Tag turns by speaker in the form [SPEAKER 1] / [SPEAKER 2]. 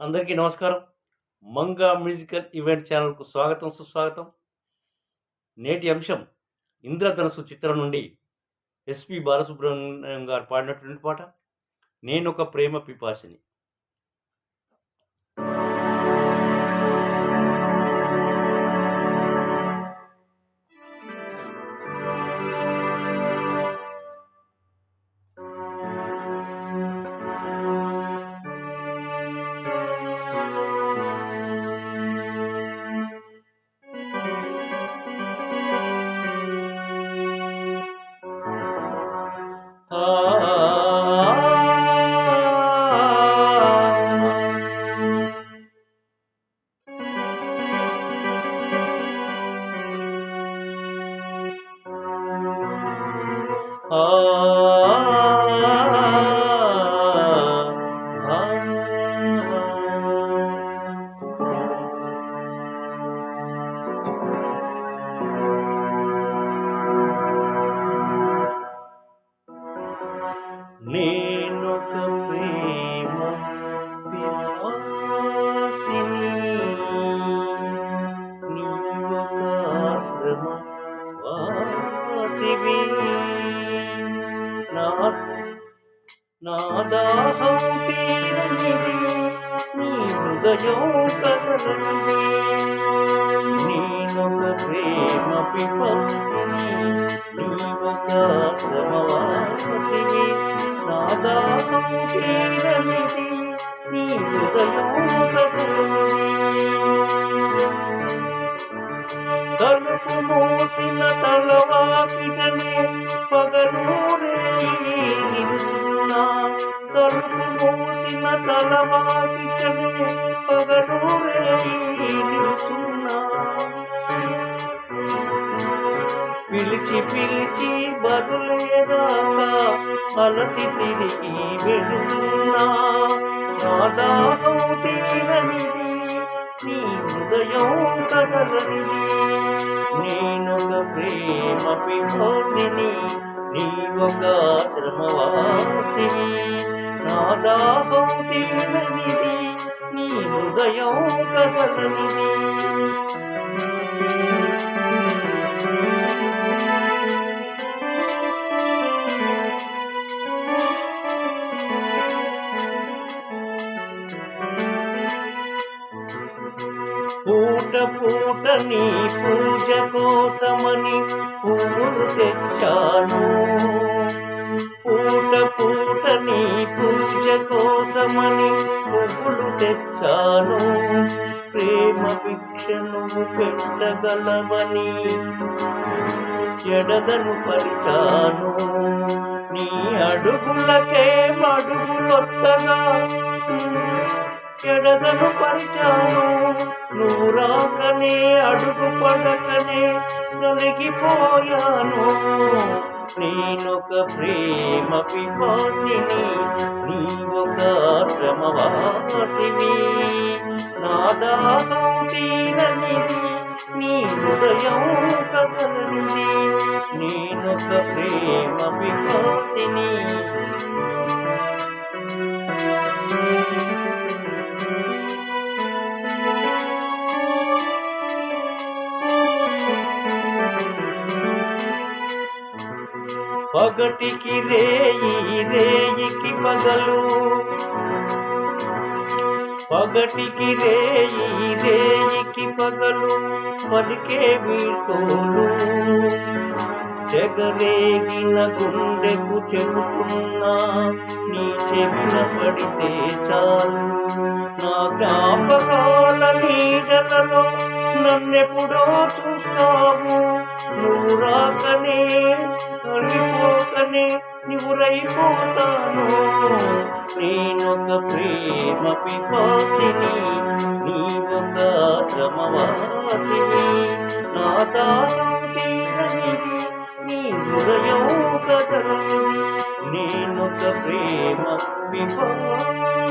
[SPEAKER 1] అందరికీ నమస్కారం. Manga musical event ఛానల్కు స్వాగతం సుస్వాగతం. నేటి అంశం ఇంద్రధనస్సు చిత్రం నుండి ఎస్పి బాలసుబ్రహ్మణ్యం గారు పాడినటువంటి పాట నేను ఒక ప్రేమ పిపాసిని. ఆ నేనొక ప్రేమ పిపాసిని నీవొక ఆశ్రమ వాసివి నా నా దాహం తీరనిది నీ హృదయం కదలనిది నేనొక ప్రేమ పిపాసిని నీవొక శ్రమవాసివి నా దాహం తీరనిది నీ హృదయం కదలనిది తలుపు మోసిన తలవాకిటనే పగలూరే నిలుచున్నా. తలుపు మోసిన తలవాకిటనే పగలూరే నిలుచున్నా. పిలిచి పిలిచి బదులేరాక అలసి తిరిగి వెళుతున్నా. నా దాహం తీరనిది హృదయం కదలనిది నేనొక ప్రేమ పిపోసిని నీవొక శ్రమవాసిని నా దాహం తీరనిది నీ హృదయం కదలనిది పూట పూట నీ పూజ కోసమని పువ్వులు తెచ్చాను. పూట పూట నీ పూజ కోసమని పువ్వులు తెచ్చాను. ప్రేమ భిక్షను పెట్టగలవని ఎడదను పరిచాను నీ అడుగులకే అడుగులొత్తగా చెడదను పరిచాను. నువ్వు రాకనే అడుగు పడకనే నలిగిపోయాను. నేనొక ప్రేమ పిపాసిని నీ ఒక శ్రమవాసిని నా దాహం తీరనిది నీ హృదయం కదలనిది. నేనొక ప్రేమ పిపాసిని. పగటికి రేయి రేయికి పగలు. పగటికి రేయి రేయికి పగలు పలికే వీడుకోలు. చెగరేగిన గుండెకు చెబుతున్నా నీ చెవిన పడితే చాలు. నా జ్ఞాపకాల నీడలలో నన్నెప్పుడో చూస్తావు. నువ్వు రాకనే అడిగిపోకనే నువ్వురైపోతాను నేనొక ప్రేమ పిపాసిని నీ ఒక శ్రమవాసిని నా దానం తీరనిది నీ హృదయం కదలనిది. నేనొక ప్రేమ పిపాసిని.